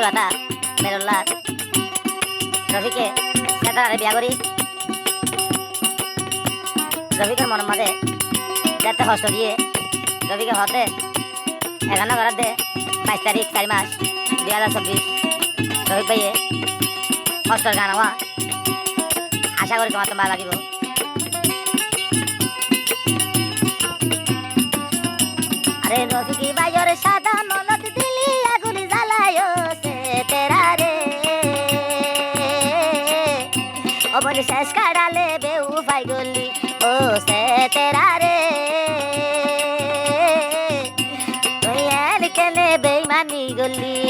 সুরাতা বেরোল্লার রবিকে সেতারে বিয়া করি। রবিকে মন মাঝে যাতে হস্ত দিয়ে রবিকে হতে এগারো দে বাইশ তারিখ, চারি মাস, দুই হাজার চব্বিশ। রবি পাইয়ে হস্তর গান হওয়া। আশা করি তোমার তোমার লাগিব। আরে রবি কি বাইরে সাদা জীবন শেষ কাটালে বেউফাই গলি। ও সে তেরা রে। তুই এল কেনে বেইমানি গলি।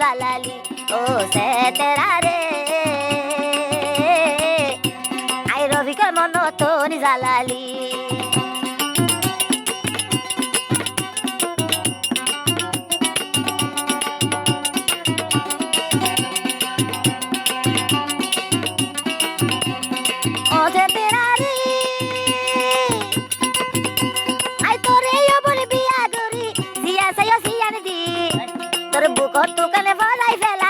জালালি ও সে তেরা রে আই রবি কেমন তোর জালালি তোর বুক তুকানে বলাই ফেলা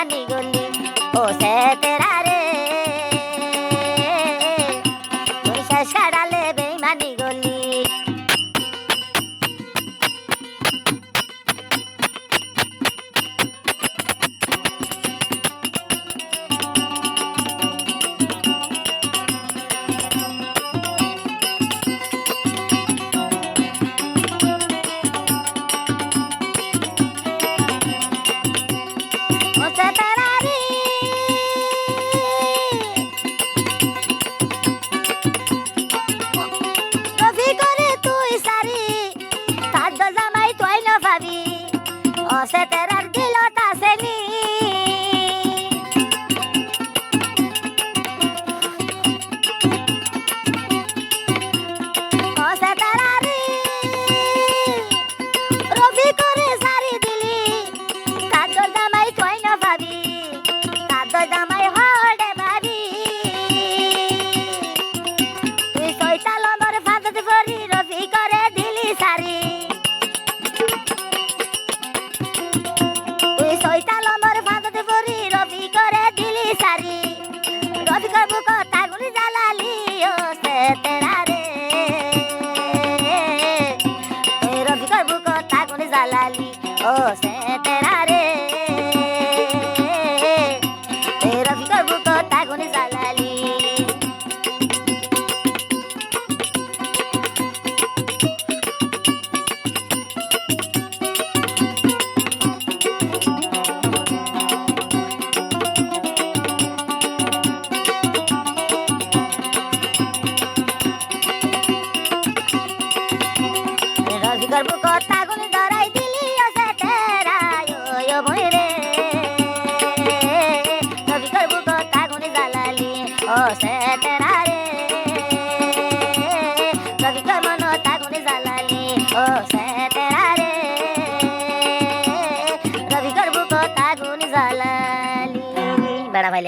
看个 você terá 嗯